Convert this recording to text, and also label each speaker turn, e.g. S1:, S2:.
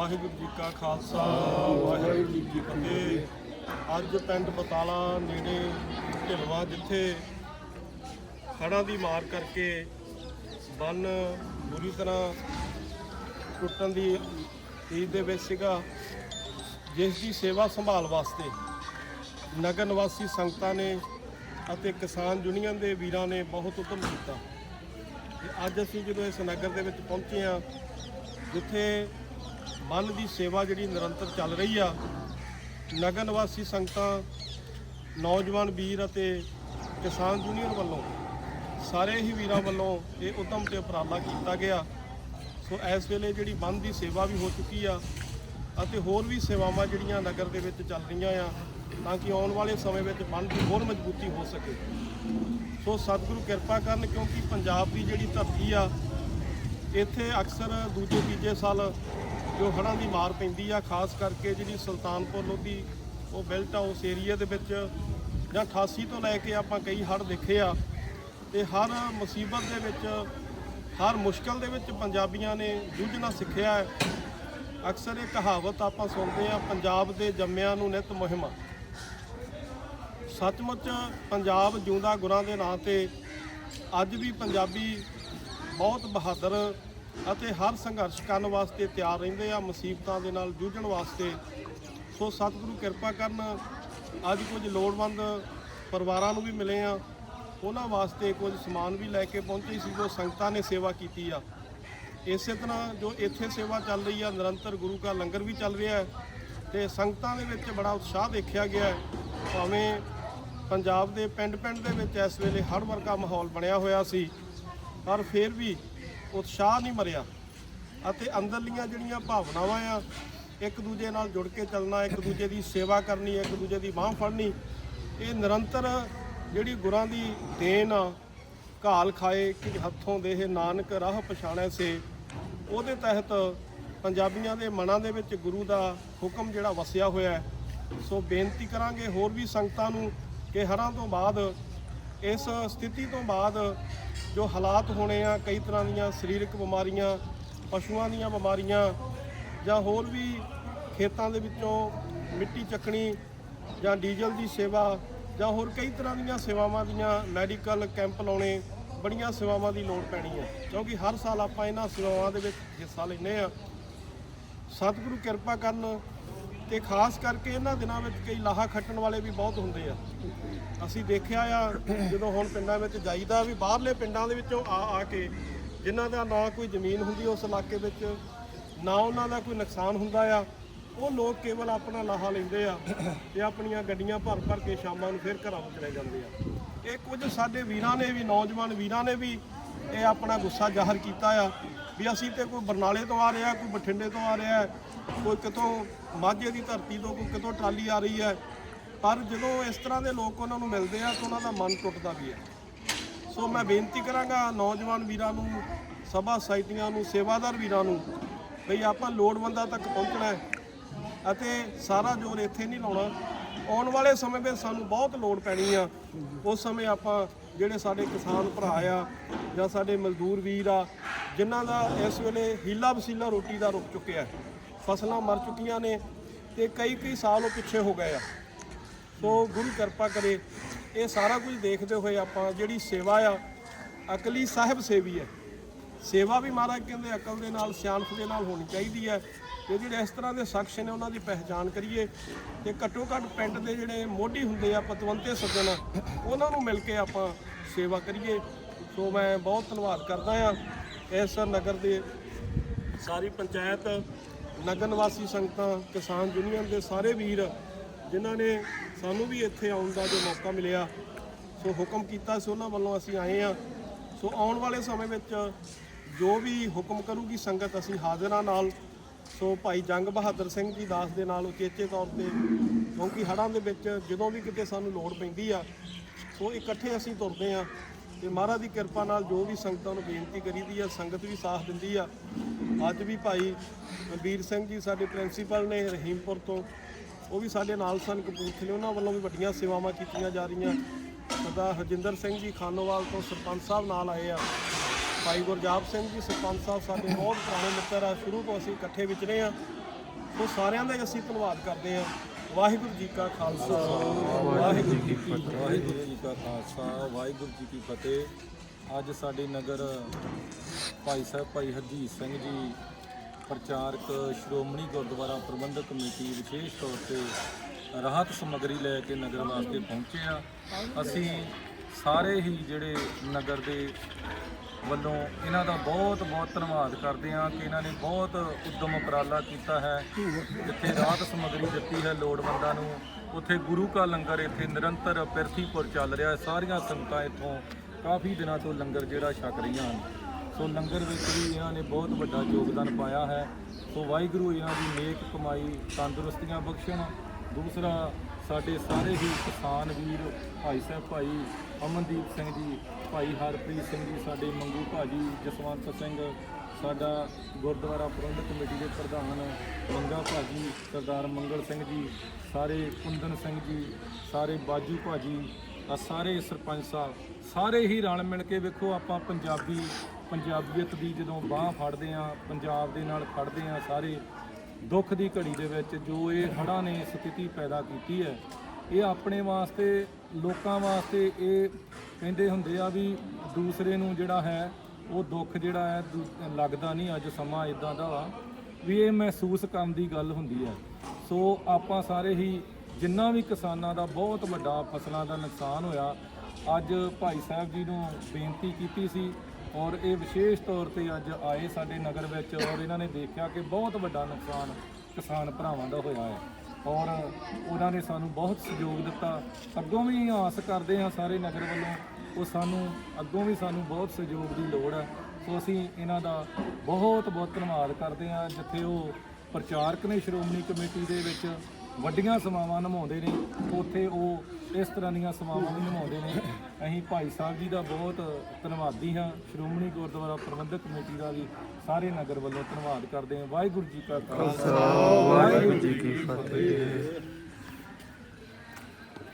S1: ਵਾਹਿਗੁਰੂ ਜੀ ਕਾ ਖਾਲਸਾ, ਵਾਹਿਗੁਰੂ ਜੀ ਕੀ ਫਤਿਹ। ਅੱਜ ਪਿੰਡ ਬਤਾਲਾ ਨੇੜੇ ਢਿਲਵਾ, ਜਿੱਥੇ ਹੜ੍ਹਾਂ ਦੀ ਮਾਰ ਕਰਕੇ ਬੰਨ ਬੁਰੀ ਤਰ੍ਹਾਂ ਟੁੱਟਣ ਦੀ ਈਦ ਦੇ ਵਿੱਚ ਸੀਗਾ, ਜਿਸ ਦੀ ਸੇਵਾ ਸੰਭਾਲ ਵਾਸਤੇ ਨਗਰ ਨਿਵਾਸੀ ਸੰਗਤਾਂ ਨੇ ਅਤੇ ਕਿਸਾਨ ਯੂਨੀਅਨ ਦੇ ਵੀਰਾਂ ਨੇ ਬਹੁਤ ਉਦਮ ਕੀਤਾ। ਤੇ ਅੱਜ ਅਸੀਂ ਜਦੋਂ ਇਸ ਨਗਰ ਦੇ ਵਿੱਚ ਪਹੁੰਚੇ ਆ ਜਿੱਥੇ ਬੰਨ ਦੀ ਸੇਵਾ ਜਿਹੜੀ ਨਿਰੰਤਰ ਚੱਲ ਰਹੀ ਆ ਨਗਰ ਨਿਵਾਸੀ ਸੰਗਤਾਂ, ਨੌਜਵਾਨ ਵੀਰ ਅਤੇ ਕਿਸਾਨ ਯੂਨੀਅਨ ਵੱਲੋਂ, ਸਾਰੇ ਹੀ ਵੀਰਾਂ ਵੱਲੋਂ ਇਹ ਉਦਮ ਤੇ ਉਪਰਾਲਾ ਕੀਤਾ ਗਿਆ। ਸੋ ਇਸ ਵੇਲੇ ਜਿਹੜੀ ਬੰਨ ਦੀ ਸੇਵਾ ਵੀ ਹੋ ਚੁੱਕੀ ਆ ਅਤੇ ਹੋਰ ਵੀ ਸੇਵਾਵਾਂ ਜਿਹੜੀਆਂ ਨਗਰ ਦੇ ਵਿੱਚ ਚੱਲ ਰਹੀਆਂ ਆ, ਤਾਂ ਕਿ ਆਉਣ ਵਾਲੇ ਸਮੇਂ ਵਿੱਚ ਬੰਨ ਦੀ ਹੋਰ ਮਜ਼ਬੂਤੀ ਹੋ ਸਕੇ। ਸੋ ਸਤਿਗੁਰੂ ਕਿਰਪਾ ਕਰਨ ਕਿਉਂਕਿ ਪੰਜਾਬ ਦੀ ਜਿਹੜੀ ਧਰਤੀ ਆ, ਇੱਥੇ ਅਕਸਰ ਦੂਜੇ ਤੀਜੇ ਸਾਲ ਜੋ ਹੜ੍ਹਾਂ ਦੀ ਮਾਰ ਪੈਂਦੀ ਆ, ਖਾਸ ਕਰਕੇ ਜਿਹੜੀ ਸੁਲਤਾਨਪੁਰ ਲੋਧੀ, ਉਹ ਬੈਲਟ ਆ ਉਸ ਏਰੀਆ ਦੇ ਵਿੱਚ ਜਾਂ 88 ਤੋਂ ਲੈ ਕੇ ਆਪਾਂ ਕਈ ਹੜ੍ਹ ਦੇਖੇ ਆ ਤੇ ਹਰ ਮੁਸੀਬਤ ਦੇ ਵਿੱਚ, ਹਰ ਮੁਸ਼ਕਲ ਦੇ ਵਿੱਚ ਪੰਜਾਬੀਆਂ ਨੇ ਜੂਝਣਾ ਸਿੱਖਿਆ ਹੈ। ਅਕਸਰ ਇਹ ਕਹਾਵਤ ਆਪਾਂ ਸੁਣਦੇ ਆ ਪੰਜਾਬ ਦੇ ਜੰਮਿਆਂ ਨੂੰ ਨਿਤ ਮੁਹਿੰਮ। ਸੱਚਮੁੱਚ ਪੰਜਾਬ ਜਿਉਂਦਾ ਗੁਰਾਂ ਦੇ ਨਾਂ ਤੇ ਅੱਜ ਵੀ ਪੰਜਾਬੀ ਬਹੁਤ ਬਹਾਦਰ ਅਤੇ ਹਰ ਸੰਘਰਸ਼ ਕਰਨ ਵਾਸਤੇ ਤਿਆਰ ਰਹਿੰਦੇ ਆ, ਮੁਸੀਬਤਾਂ ਦੇ ਨਾਲ ਜੂਝਣ ਵਾਸਤੇ। ਸੋ ਸਤਿਗੁਰੂ ਕਿਰਪਾ ਕਰਨ, ਅੱਜ ਕੁਝ ਲੋੜਵੰਦ ਪਰਿਵਾਰਾਂ ਨੂੰ ਵੀ ਮਿਲੇ ਆ। ਉਹਨਾਂ ਵਾਸਤੇ ਕੁਝ ਸਮਾਨ ਵੀ ਲੈ ਕੇ ਪਹੁੰਚੇ ਸੀ, ਜੋ ਸੰਗਤਾਂ ਨੇ ਸੇਵਾ ਕੀਤੀ ਆ। ਇਸੇ ਤਰ੍ਹਾਂ ਜੋ ਇੱਥੇ ਸੇਵਾ ਚੱਲ ਰਹੀ ਆ, ਨਿਰੰਤਰ ਗੁਰੂ ਕਾ ਲੰਗਰ ਵੀ ਚੱਲ ਰਿਹਾ ਹੈ ਤੇ ਸੰਗਤਾਂ ਦੇ ਵਿੱਚ ਬੜਾ ਉਤਸ਼ਾਹ ਦੇਖਿਆ ਗਿਆ ਹੈ। ਭਾਵੇਂ ਪੰਜਾਬ ਦੇ ਪਿੰਡ-ਪਿੰਡ ਦੇ ਵਿੱਚ ਇਸ ਵੇਲੇ ਹੜ੍ਹ ਵਰਗਾ ਮਾਹੌਲ ਬਣਿਆ ਹੋਇਆ ਸੀ, ਪਰ ਫਿਰ ਵੀ ਉਤਸ਼ਾਹ ਨਹੀਂ ਮਰਿਆ ਅਤੇ ਅੰਦਰਲੀਆਂ ਜਿਹੜੀਆਂ ਭਾਵਨਾਵਾਂ ਆ, ਇੱਕ ਦੂਜੇ ਨਾਲ ਜੁੜ ਕੇ ਚੱਲਣਾ, ਇੱਕ ਦੂਜੇ ਦੀ ਸੇਵਾ ਕਰਨੀ, ਇੱਕ ਦੂਜੇ ਦੀ ਬਾਹ ਫੜਨੀ, ਇਹ ਨਿਰੰਤਰ ਜਿਹੜੀ ਗੁਰਾਂ ਦੀ ਦੇਣ ਆ, ਘਾਲ ਖਾਏ ਕਿ ਹੱਥੋਂ ਦੇਹ ਨਾਨਕ ਰਾਹ ਪਛਾਣੈ ਸੇ, ਉਹਦੇ ਤਹਿਤ ਪੰਜਾਬੀਆਂ ਦੇ ਮਨਾਂ ਦੇ ਵਿੱਚ ਗੁਰੂ ਦਾ ਹੁਕਮ ਜਿਹੜਾ ਵਸਿਆ ਹੋਇਆ ਹੈ, ਸੋ ਬੇਨਤੀ ਕਰਾਂਗੇ ਹੋਰ ਵੀ ਸੰਗਤਾਂ ਨੂੰ ਕਿ ਹਰਾਂ ਤੋਂ ਬਾਅਦ, ਇਸ ਸਥਿਤੀ ਤੋਂ ਬਾਅਦ ਜੋ ਹਾਲਾਤ ਹੋਣੇ ਆ, ਕਈ ਤਰ੍ਹਾਂ ਦੀਆਂ ਸਰੀਰਕ ਬਿਮਾਰੀਆਂ, ਪਸ਼ੂਆਂ ਦੀਆਂ ਬਿਮਾਰੀਆਂ ਜਾਂ ਹੋਰ ਵੀ ਖੇਤਾਂ ਦੇ ਵਿੱਚੋਂ ਮਿੱਟੀ ਚੱਕਣੀ ਜਾਂ ਡੀਜ਼ਲ ਦੀ ਸੇਵਾ ਜਾਂ ਹੋਰ ਕਈ ਤਰ੍ਹਾਂ ਦੀਆਂ ਸੇਵਾਵਾਂ ਦੀਆਂ ਮੈਡੀਕਲ ਕੈਂਪ ਲਾਉਣੇ ਬੜੀਆਂ ਸੇਵਾਵਾਂ ਦੀ ਲੋੜ ਪੈਣੀ ਹੈ ਕਿਉਂਕਿ ਹਰ ਸਾਲ ਆਪਾਂ ਇਹਨਾਂ ਸੇਵਾਵਾਂ ਦੇ ਵਿੱਚ ਹਿੱਸਾ ਲੈਂਦੇ ਆ। ਸਤਿਗੁਰੂ ਕਿਰਪਾ ਕਰਨ ਤੇ ਖਾਸ ਕਰਕੇ ਇਹਨਾਂ ਦਿਨਾਂ ਵਿੱਚ ਕਈ ਲਾਹਾ ਖੱਟਣ ਵਾਲੇ ਵੀ ਬਹੁਤ ਹੁੰਦੇ ਆ। ਅਸੀਂ ਦੇਖਿਆ ਆ, ਜਦੋਂ ਹੁਣ ਪਿੰਡਾਂ ਵਿੱਚ ਜਾਈਦਾ ਵੀ ਬਾਹਰਲੇ ਪਿੰਡਾਂ ਦੇ ਵਿੱਚੋਂ ਆ ਆ ਕੇ ਜਿਨ੍ਹਾਂ ਦਾ ਨਾ ਕੋਈ ਜ਼ਮੀਨ ਹੁੰਦੀ ਉਸ ਇਲਾਕੇ ਵਿੱਚ, ਨਾ ਉਹਨਾਂ ਦਾ ਕੋਈ ਨੁਕਸਾਨ ਹੁੰਦਾ ਆ, ਉਹ ਲੋਕ ਕੇਵਲ ਆਪਣਾ ਲਾਹਾ ਲੈਂਦੇ ਆ ਤੇ ਆਪਣੀਆਂ ਗੱਡੀਆਂ ਭਰ ਭਰ ਕੇ ਸ਼ਾਮਾਂ ਨੂੰ ਫਿਰ ਘਰਾਂ ਨੂੰ ਚਲੇ ਜਾਂਦੇ ਆ। ਇਹ ਕੁਝ ਸਾਡੇ ਵੀਰਾਂ ਨੇ ਵੀ, ਨੌਜਵਾਨ ਵੀਰਾਂ ਨੇ ਵੀ ਇਹ ਆਪਣਾ ਗੁੱਸਾ ਜ਼ਾਹਰ ਕੀਤਾ ਆ ਵੀ ਅਸੀਂ ਤੇ ਕੋਈ ਬਰਨਾਲੇ ਤੋਂ ਆ ਰਿਹਾ ਕੋਈ ਬਠਿੰਡੇ ਤੋਂ ਆ ਰਿਹਾ ਕੋਈ ਕਿਤੋਂ ਮਾਝੇ ਦੀ ਧਰਤੀ ਤੋਂ, ਕੋਈ ਕਿਤੋਂ ਟਰਾਲੀ ਆ ਰਹੀ ਹੈ। ਪਰ ਜਦੋਂ ਇਸ ਤਰ੍ਹਾਂ ਦੇ ਲੋਕ ਉਹਨਾਂ ਨੂੰ ਮਿਲਦੇ ਆ, ਤਾਂ ਉਹਨਾਂ ਦਾ ਮਨ ਟੁੱਟਦਾ ਵੀ ਹੈ। ਸੋ ਮੈਂ ਬੇਨਤੀ ਕਰਾਂਗਾ ਨੌਜਵਾਨ ਵੀਰਾਂ ਨੂੰ, ਸਭਾ ਸਾਈਟੀਆਂ ਨੂੰ, ਸੇਵਾਦਾਰ ਵੀਰਾਂ ਨੂੰ ਵੀ ਆਪਾਂ ਲੋੜਵੰਦਾਂ ਤੱਕ ਪਹੁੰਚਣਾ ਅਤੇ ਸਾਰਾ ਜ਼ੋਰ ਇੱਥੇ ਨਹੀਂ ਲਾਉਣਾ। ਆਉਣ ਵਾਲੇ ਸਮੇਂ ਵਿੱਚ ਸਾਨੂੰ ਬਹੁਤ ਲੋੜ ਪੈਣੀ ਆ। ਉਸ ਸਮੇਂ ਆਪਾਂ ਜਿਹੜੇ ਸਾਡੇ ਕਿਸਾਨ ਭਰਾ ਆ ਜਾਂ ਸਾਡੇ ਮਜ਼ਦੂਰ ਵੀਰ ਆ ਜਿਨ੍ਹਾਂ ਦਾ ਇਸ ਵੇਲੇ ਹੀਲਾ ਵਸੀਲਾ ਰੋਟੀ ਦਾ ਰੁਕ ਚੁੱਕਿਆ ਹੈ। ਫਸਲਾਂ ਮਰ ਚੁੱਕੀਆਂ ਨੇ ਤੇ ਕਈ ਕਈ ਸਾਲ ਉਹ ਪਿੱਛੇ ਹੋ ਗਏ ਆ। ਸੋ ਗੁਰੂ ਕਿਰਪਾ ਕਰੇ, ਇਹ ਸਾਰਾ ਕੁਝ ਦੇਖਦੇ ਹੋਏ ਆਪਾਂ ਜਿਹੜੀ ਸੇਵਾ ਆ, ਅਕਲੀ ਸਾਹਿਬ ਸੇਵੀ ਹੈ। ਸੇਵਾ ਵੀ ਮਹਾਰਾਜ ਕਹਿੰਦੇ ਅਕਲ ਦੇ ਨਾਲ, ਸਿਆਣਪ ਦੇ ਨਾਲ ਹੋਣੀ ਚਾਹੀਦੀ ਹੈ ਤੇ ਜਿਹੜੇ ਇਸ ਤਰ੍ਹਾਂ ਦੇ ਸ਼ਖਸ ਨੇ ਉਹਨਾਂ ਦੀ ਪਹਿਚਾਣ ਕਰੀਏ ਤੇ ਘੱਟੋ ਘੱਟ ਪਿੰਡ ਦੇ ਜਿਹੜੇ ਮੋਢੀ ਹੁੰਦੇ ਆ, ਪਤਵੰਤੇ ਸੱਜਣ, ਉਹਨਾਂ ਨੂੰ ਮਿਲ ਕੇ ਆਪਾਂ ਸੇਵਾ ਕਰੀਏ। ਸੋ ਮੈਂ ਬਹੁਤ ਧੰਨਵਾਦ ਕਰਦਾ ਆ ਇਸ ਨਗਰ ਦੇ ਸਾਰੀ ਪੰਚਾਇਤ, ਨਗਰ ਨਿਵਾਸੀ ਸੰਗਤਾਂ, ਕਿਸਾਨ ਯੂਨੀਅਨ ਦੇ ਸਾਰੇ ਵੀਰ, ਜਿਨ੍ਹਾਂ ਨੇ ਸਾਨੂੰ ਵੀ ਇੱਥੇ ਆਉਣ ਦਾ ਜੋ ਮੌਕਾ ਮਿਲਿਆ, ਸੋ ਹੁਕਮ ਕੀਤਾ ਸੀ, ਉਹਨਾਂ ਵੱਲੋਂ ਅਸੀਂ ਆਏ ਆ ਸੋ ਆਉਣ ਵਾਲੇ ਸਮੇਂ ਵਿੱਚ ਜੋ ਵੀ ਹੁਕਮ ਕਰੂਗੀ ਸੰਗਤ, ਅਸੀਂ ਹਾਜ਼ਰਾਂ ਨਾਲ। ਸੋ ਭਾਈ ਜੰਗ ਬਹਾਦਰ ਸਿੰਘ ਜੀ ਦਾਸ ਦੇ ਨਾਲ ਉਚੇਚੇ ਤੌਰ ਤੇ, ਕਿਉਂਕਿ ਹੜ੍ਹਾਂ ਦੇ ਵਿੱਚ ਜਦੋਂ ਵੀ ਕਿਤੇ ਸਾਨੂੰ ਲੋੜ ਪੈਂਦੀ ਆ, ਸੋ ਇਕੱਠੇ ਅਸੀਂ ਤੁਰਦੇ ਆ ਤੇ ਮਹਾਰਾਜ ਦੀ ਕਿਰਪਾ ਨਾਲ ਜੋ ਵੀ ਸੰਗਤਾਂ ਨੂੰ ਬੇਨਤੀ ਕਰੀਦੀ ਆ, ਸੰਗਤ ਵੀ ਸਾਥ ਦਿੰਦੀ ਆ। ਅੱਜ ਵੀ ਭਾਈ ਵੀਰ ਸਿੰਘ ਜੀ ਸਾਡੇ ਪ੍ਰਿੰਸੀਪਲ ਨੇ ਰਹੀਮਪੁਰ ਤੋਂ, ਉਹ ਵੀ ਸਾਡੇ ਨਾਲ ਸਨ ਕਪੂਰਥਲੇ, ਉਹਨਾਂ ਵੱਲੋਂ ਵੀ ਵੱਡੀਆਂ ਸੇਵਾਵਾਂ ਕੀਤੀਆਂ ਜਾ ਰਹੀਆਂ। ਸਰਦਾਰ ਹਰਜਿੰਦਰ ਸਿੰਘ ਜੀ ਖਾਨੋਵਾਲ ਤੋਂ ਸਰਪੰਚ ਸਾਹਿਬ ਨਾਲ ਆਏ ਆ। ਭਾਈ ਗੁਰਜਾਪ ਸਿੰਘ ਜੀ ਸਰਪੰਚ ਸਾਹਿਬ ਸਾਡੇ ਬਹੁਤ ਪੁਰਾਣੇ ਮਿੱਤਰ ਆ, ਸ਼ੁਰੂ ਤੋਂ ਅਸੀਂ ਇਕੱਠੇ ਵਿਚਰੇ ਆ। ਉਹ ਸਾਰਿਆਂ ਦਾ ਹੀ ਅਸੀਂ ਧੰਨਵਾਦ ਕਰਦੇ ਆ। ਵਾਹਿਗੁਰੂ ਜੀ ਕਾ ਖਾਲਸਾ। ਵਾਹਿਗੁਰੂ ਜੀ ਕੀ ਫਤਿਹ।
S2: ਵਾਹਿਗੁਰੂ ਜੀ ਕਾ ਖਾਲਸਾ, ਵਾਹਿਗੁਰੂ ਜੀ ਕੀ ਫਤਿਹ। ਅੱਜ ਸਾਡੇ ਨਗਰ ਭਾਈ ਸਾਹਿਬ ਭਾਈ ਹਰਜੀਤ ਸਿੰਘ ਜੀ, ਪ੍ਰਚਾਰਕ ਸ਼੍ਰੋਮਣੀ ਗੁਰਦੁਆਰਾ ਪ੍ਰਬੰਧਕ ਕਮੇਟੀ ਵਿਸ਼ੇਸ਼ ਤੌਰ ਤੇ ਰਾਹਤ ਸਮੱਗਰੀ ਲੈ ਕੇ ਨਗਰ ਵਾਸਤੇ ਪਹੁੰਚੇ ਆ। ਅਸੀਂ ਸਾਰੇ ਹੀ ਜਿਹੜੇ ਨਗਰ ਦੇ ਵੱਲੋਂ ਇਹਨਾਂ ਦਾ ਬਹੁਤ ਬਹੁਤ ਧੰਨਵਾਦ ਕਰਦੇ ਹਾਂ ਕਿ ਇਹਨਾਂ ਨੇ ਬਹੁਤ ਉਦਮ ਉਪਰਾਲਾ ਕੀਤਾ ਹੈ। ਜਿੱਥੇ ਰਾਤ ਸਮੱਗਰੀ ਦਿੱਤੀ ਹੈ ਲੋੜਵੰਦਾਂ ਨੂੰ, ਉੱਥੇ ਗੁਰੂ ਕਾ ਲੰਗਰ ਇੱਥੇ ਨਿਰੰਤਰ ਪਿਰਥੀਪੁਰ ਚੱਲ ਰਿਹਾ ਹੈ। ਸਾਰੀਆਂ ਸੰਗਤਾਂ ਇੱਥੋਂ ਕਾਫੀ ਦਿਨਾਂ ਤੋਂ ਲੰਗਰ ਜਿਹੜਾ ਛਕ ਰਹੀਆਂ ਹਨ। ਸੋ ਲੰਗਰ ਵਿੱਚ ਵੀ ਇਹਨਾਂ ਨੇ ਬਹੁਤ ਵੱਡਾ ਯੋਗਦਾਨ ਪਾਇਆ ਹੈ। ਸੋ ਵਾਹਿਗੁਰੂ ਇਹਨਾਂ ਦੀ ਨੇਕ ਕਮਾਈ ਤੰਦਰੁਸਤੀਆਂ ਬਖਸ਼ਣ। ਦੂਸਰਾ ਸਾਡੇ ਸਾਰੇ ਹੀ ਕਿਸਾਨ ਵੀਰ ਭਾਈ ਸਾਹਿਬ ਭਾਈ ਅਮਨਦੀਪ ਸਿੰਘ ਜੀ, ਭਾਈ ਹਰਪ੍ਰੀਤ ਸਿੰਘ ਜੀ, ਸਾਡੇ ਮੰਗੂ ਭਾਜੀ ਜਸਵੰਤ ਸਿੰਘ, ਸਾਡਾ ਗੁਰਦੁਆਰਾ ਪ੍ਰਬੰਧਕ ਕਮੇਟੀ ਦੇ ਪ੍ਰਧਾਨ ਮੰਗਾ ਭਾਜੀ, ਸਰਦਾਰ ਮੰਗਲ ਸਿੰਘ ਜੀ, ਸਾਰੇ ਕੁੰਦਨ ਸਿੰਘ ਜੀ, ਸਾਰੇ ਬਾਜੂ ਭਾਜੀ ਆ ਸਾਰੇ ਸਰਪੰਚ ਸਾਹਿਬ, ਸਾਰੇ ਹੀ ਰਲ ਮਿਲ ਕੇ ਵੇਖੋ ਆਪਾਂ ਪੰਜਾਬੀ, ਪੰਜਾਬੀਅਤ ਦੀ ਜਦੋਂ ਬਾਹ ਫੜਦੇ ਆ ਪੰਜਾਬ ਦੇ ਨਾਲ ਖੜਦੇ ਆ ਸਾਰੇ ਦੁੱਖ ਦੀ ਘੜੀ ਦੇ ਵਿੱਚ ਜੋ ਇਹ ਹੜ੍ਹਾਂ ਨੇ ਸਥਿਤੀ ਪੈਦਾ ਕੀਤੀ ਹੈ, ਇਹ ਆਪਣੇ ਵਾਸਤੇ, ਲੋਕਾਂ ਵਾਸਤੇ ਇਹ ਕਹਿੰਦੇ ਹੁੰਦੇ ਆ ਵੀ ਦੂਸਰੇ ਨੂੰ ਜਿਹੜਾ ਹੈ, ਉਹ ਦੁੱਖ ਜਿਹੜਾ ਹੈ ਲੱਗਦਾ ਨਹੀਂ, ਅੱਜ ਸਮਾਂ ਇਦਾਂ ਦਾ ਵਾ, ਵੀ ਇਹ ਮਹਿਸੂਸ ਕਰਨ ਦੀ ਗੱਲ ਹੁੰਦੀ ਹੈ। ਸੋ ਆਪਾਂ ਸਾਰੇ ਹੀ ਜਿੰਨਾ ਵੀ ਕਿਸਾਨਾਂ ਦਾ ਬਹੁਤ ਵੱਡਾ ਫਸਲਾਂ ਦਾ ਨੁਕਸਾਨ ਹੋਇਆ, ਅੱਜ ਭਾਈ ਸਾਹਿਬ ਜੀ ਨੂੰ ਬੇਨਤੀ ਕੀਤੀ ਸੀ ਔਰ ਇਹ ਵਿਸ਼ੇਸ਼ ਤੌਰ ਤੇ ਅੱਜ ਆਏ ਸਾਡੇ ਨਗਰ ਵਿੱਚ ਔਰ ਇਹਨਾਂ ਨੇ ਦੇਖਿਆ ਕਿ ਬਹੁਤ ਵੱਡਾ ਨੁਕਸਾਨ ਕਿਸਾਨ ਭਰਾਵਾਂ ਦਾ ਹੋਇਆ ਹੈ। ਔਰ ਉਹਨਾਂ ਨੇ ਸਾਨੂੰ ਬਹੁਤ ਸਹਿਯੋਗ ਦਿੱਤਾ। ਅੱਗੋਂ ਵੀ ਆਸ ਕਰਦੇ ਹਾਂ ਸਾਰੇ ਨਗਰ ਵੱਲੋਂ, ਉਹ ਸਾਨੂੰ, ਅੱਗੋਂ ਵੀ ਸਾਨੂੰ ਬਹੁਤ ਸਹਿਯੋਗ ਦੀ ਲੋੜ ਹੈ। ਸੋ ਅਸੀਂ ਇਹਨਾਂ ਦਾ ਬਹੁਤ ਬਹੁਤ ਧੰਨਵਾਦ ਕਰਦੇ ਹਾਂ, ਜਿੱਥੇ ਉਹ ਪ੍ਰਚਾਰਕ ਨੇ ਸ਼੍ਰੋਮਣੀ ਕਮੇਟੀ ਦੇ ਵਿੱਚ ਵੱਡੀਆਂ ਸਮਾਵਾਂ ਨਿਭਾਉਂਦੇ ਨੇ, ਉੱਥੇ ਉਹ ਇਸ ਤਰ੍ਹਾਂ ਦੀਆਂ ਸੇਵਾਵਾਂ ਵੀ ਨਿਭਾਉਂਦੇ ਨੇ। ਅਸੀਂ ਭਾਈ ਸਾਹਿਬ ਜੀ ਦਾ ਬਹੁਤ ਧੰਨਵਾਦੀ ਹਾਂ। ਸ਼੍ਰੋਮਣੀ ਗੁਰਦੁਆਰਾ ਪ੍ਰਬੰਧਕ ਕਮੇਟੀ ਦਾ ਵੀ ਸਾਰੇ ਨਗਰ ਵੱਲੋਂ ਧੰਨਵਾਦ ਕਰਦੇ ਹਾਂ। ਵਾਹਿਗੁਰੂ ਜੀ ਕਾ ਖਾਲਸਾ। ਵਾਹਿਗੁਰੂ ਜੀ ਕੀ ਫਤਿਹ।